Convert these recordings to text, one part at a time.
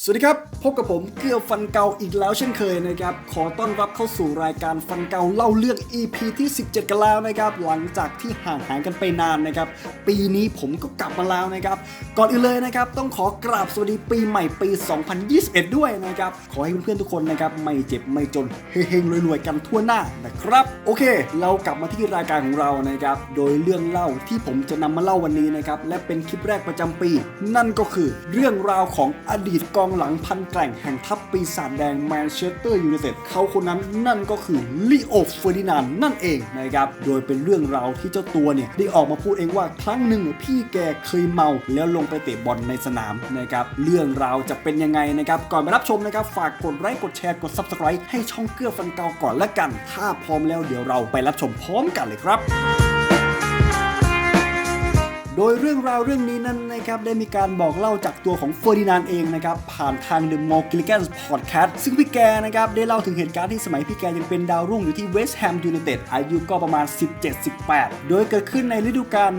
สวัสดีครับ พบกับผมเกลือฟันเกาอีกแล้วเช่นเคยนะครับ ขอต้อนรับเข้าสู่รายการฟันเกาเล่าเรื่อง EP ที่ 17 กันแล้วนะครับ หลังจากที่ห่างหายกันไปนานนะครับ ปีนี้ผมก็กลับมาแล้วนะครับ ก่อนอื่นเลยนะครับ ต้องขอกราบสวัสดีปีใหม่ปี 2021 ด้วยนะครับ ขอให้เพื่อนๆทุกคนนะครับ ไม่เจ็บไม่จนเฮงๆรวยๆกันทั่วหน้านะครับ โอเค เรากลับมาที่รายการของเรานะครับ โดยเรื่องเล่าที่ผมจะนำมาเล่าวันนี้นะครับและเป็นคลิปแรกประจำปี นั่นก็คือเรื่องราวของอดีตกองหลังพันแกร่งแห่งทัพปีศาจแดงแมนเชสเตอร์ยูไนเต็ดเขาคนนั้นนั่นก็คือลีโอเฟอร์ดินานนั่นเองนะครับ โดยเป็นเรื่องราวที่เจ้าตัวเนี่ย ได้ออกมาพูดเองว่าครั้งหนึ่งพี่แกเคยเมาแล้วลงไปเตะบอลในสนามนะครับ เรื่องราวจะเป็นยังไงนะครับ ก่อนไปรับชมนะครับ ฝากกดไลค์กดแชร์กด Subscribe ให้ช่องเกื้อฟันเกาก่อนละกัน ถ้าพร้อมแล้วเดี๋ยวเราไปรับชมพร้อมกันเลยครับ โดยเรื่องราวเรื่องนี้นั้นนะครับได้มีการบอกเล่าจากตัวของเฟอร์ดินานด์เองนะครับผ่านทาง The m o r g i l l i g a n Podcast ซึ่งพี่แกนะครับได้เล่าถึงเหตุการณ์ที่สมัยพี่แกยังเป็นดาวรุ่งอยู่ที่เวสต์แฮมยูไนเต็ดอายุก็ประมาณ 17-18 โดยเกิดขึ้นในฤดูกาล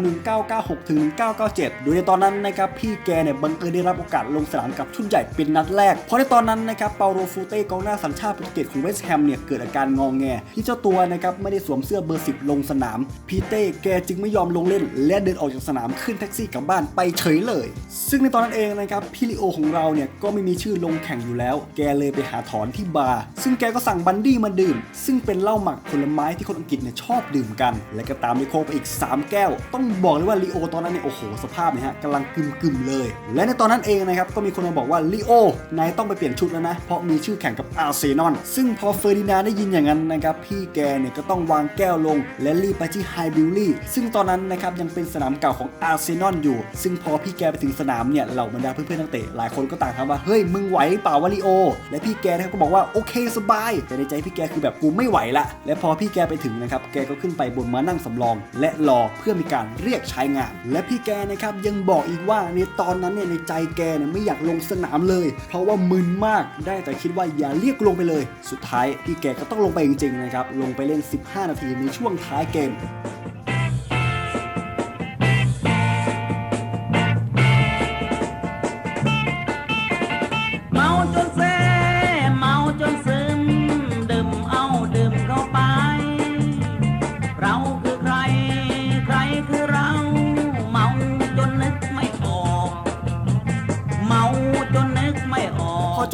1996ถึง1997 โดยในตอนนั้นนะครับพี่แกเนี่ยบังเอิญได้รับโอกาสลงสนามกับชุดใหญ่เป็นนัดแรก เพราะในตอนนั้นนะครับเปาโรฟูเต้กองหน้าสัญชาติโปรตุเกสของเวสต์แฮมเนี่ยเกิดอาการงองแง ที่เจ้าตัวนะครับไม่ได้สวมเสื้อเบอร์ 10 ลงสนาม พีเต้แกจึงไม่ยอมลงเล่นและเดินออกจากสนามขึ้นแท็กซี่กลับบ้านไปเฉยเลย ซึ่งในตอนนั้นเองนะครับพี่ลิโอของเราเนี่ยก็ไม่มีชื่อลงแข่งอยู่แล้ว แกเลยไปหาถอนที่บาร์ซึ่งแกก็สั่งบันดี้มาดื่ม ซึ่งเป็นเหล้าหมักผลไม้ที่คนอังกฤษเนี่ยชอบดื่มกัน และก็ตามด้วยโคไปอีก 3 แก้ว ต้องบอกเลยว่าลิโอตอนนั้นเนี่ยโอ้โหสภาพเนี่ยฮะกำลังกึมกึมๆเลย และในตอนนั้นเองนะครับก็มีคนมาบอกว่าลิโอนายต้องไปเปลี่ยนชุดแล้วนะเพราะมีชื่อแข่งกับอาร์เซนอลซึ่งพอเฟอร์ดินานได้ยินอย่างนั้นนะครับพี่แกเนี่ยก็ต้องวางแก้วลง และรีบไปที่ไฮบิลลี่ซึ่งตอนนั้นนะครับยังเป็นสนามเก่าของอาร์เซนอลอยู่ ซึ่งพอพี่แกไปถึงสนามเนี่ยเหล่าบรรดาเพื่อนๆนักเตะหลายคนก็ต่างถามว่าเฮ้ยมึงไหวเปล่าวะลิโอ และพี่แกนะครับก็บอกว่าโอเคสบาย แต่ในใจพี่แกคือแบบกูไม่ไหวละและพอพี่แกไปถึงนะครับแกก็ขึ้นไปบนมานั่งสำรอง และรอเพื่อมีการเรียกใช้งาน และพี่แกนะครับยังบอกอีกว่าในตอนนั้นเนี่ยในใจแกเนี่ยไม่อยากลงสนามเลย เพราะว่ามึนมากได้แต่คิดว่าอย่าเรียกลงไปเลย สุดท้ายพี่แกก็ต้องลงไปจริงๆนะครับลงไปเล่น 15 นาทีในช่วงท้ายเกม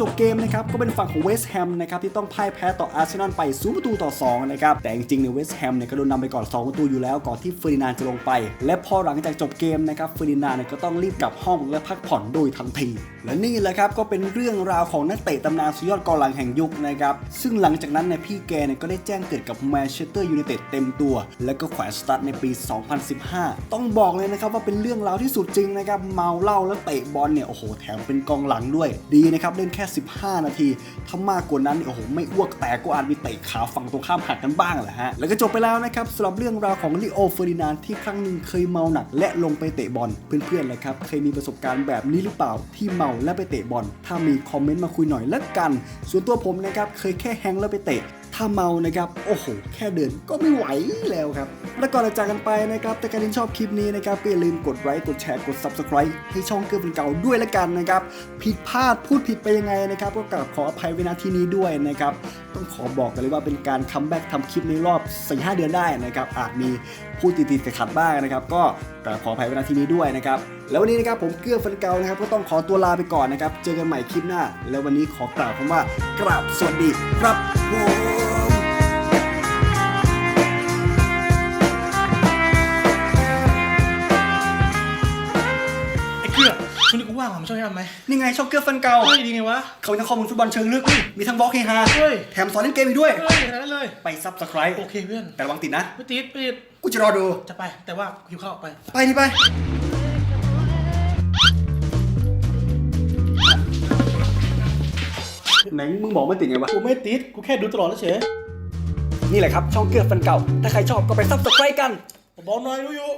จบเกมนะครับก็เป็นฝั่งของเวสต์แฮมนะครับที่ต้องพ่ายแพ้ต่ออาร์เซนอลไป0ประตูต่อ2นะครับแต่จริงๆเนี่ยเวสต์แฮมเนี่ยก็โดนนำไปก่อน 2 ประตูอยู่แล้วก่อนที่เฟอร์ดินานด์จะลงไป และพอหลังจากจบเกมนะครับเฟอร์ดินานด์เนี่ยก็ต้องรีบกลับห้องและพักผ่อนโดยทันที และนี่แหละครับก็เป็นเรื่องราวของนักเตะตำนานสุดยอดกองหลังแห่งยุคนะครับซึ่งหลังจากนั้นเนี่ยพี่แกเนี่ยก็ได้แจ้งเกิดกับแมนเชสเตอร์ยูไนเต็ดเต็มตัว และก็แขวนสตาร์ทในปี 2015 ต้องบอกเลยนะครับว่าเป็นเรื่องราวที่สุดจริงนะครับเมาเหล้าแล้วเตะบอลเนี่ยโอ้โหแถมเป็นกองหลังด้วยดีนะครับเล่นแค่85 นาที ถ้ามากกว่านั้นโอ้โหไม่อ้วกแตกก็อาจมีเตะขาฝั่งตรงข้ามหักกันบ้างแหละฮะ แล้วก็จบไปแล้วนะครับสำหรับเรื่องราวของลิโอเฟอร์ดินานด์ที่ครั้งหนึ่งเคยเมาหนัก และลงไปเตะบอลเพื่อนๆเลยครับเคยมีประสบการณ์แบบนี้หรือเปล่าที่เมาและไปเตะบอลถ้ามีคอมเมนต์มาคุยหน่อยละกัน ส่วนตัวผมนะครับเคยแค่แฮงก์แล้วไปเตะ ถ้าเมานะครับ โอ้โห แค่เดินก็ไม่ไหวแล้วครับ แล้วก่อนจะจากกันไปนะครับ แต่การที่ชอบคลิปนี้นะครับก็อย่าลืมกดไลค์ กดแชร์ กด Subscribe ให้ช่องเกือบเป็นเก่าด้วยละกันนะครับ ผิดพลาดพูดผิดไปยังไงนะครับ ก็กราบขออภัยไว้ณที่นี้ด้วยนะครับ ต้องขอบอกกันเลยว่าเป็นการคัมแบ็กทำคลิปในรอบ 4-5 เดือนได้นะครับ อาจมีพูดติดๆขัดบ้างนะครับ ก็กราบขออภัยไว้ณที่นี้ด้วยนะครับ แล้ววันนี้นะครับผมเกื้อฟันเกานะครับ ก็ต้องขอตัวลาไปก่อนนะครับ เจอกันใหม่คลิปหน้า แล้ววันนี้ขอกล่าวคำว่ากราบสวัสดีครับผม นึกว่างผมช่วยทำไหมนี่ไงช่องเกื้อฟันเก่าเฮ้ยดีไงวะ เขามีทั้งข้อมูลฟุตบอลเชิงลึก มีทั้งบล็อกเฮฮาเฮ้ย แถมสอนเล่นเกมอีกด้วย เฮ้ยอะไรนั่นเลย ไปซับสไคร b ์โอเคเพื่อน แต่ระวังติดนะไม่ติดไม่ติดกูจะรอดู จะไป แต่ว่าหิวข้าวไป ไปนี่ไป ไหนมึงบอกไม่ติดไงวะ กูไม่ติด กูแค่ดูตลอดแล้วเฉย นี่แหละครับช่องเกื้อฟันเก่า ถ้าใครชอบก็ไปซับสไคร b ์กันบอกหน่อยรู้อยู่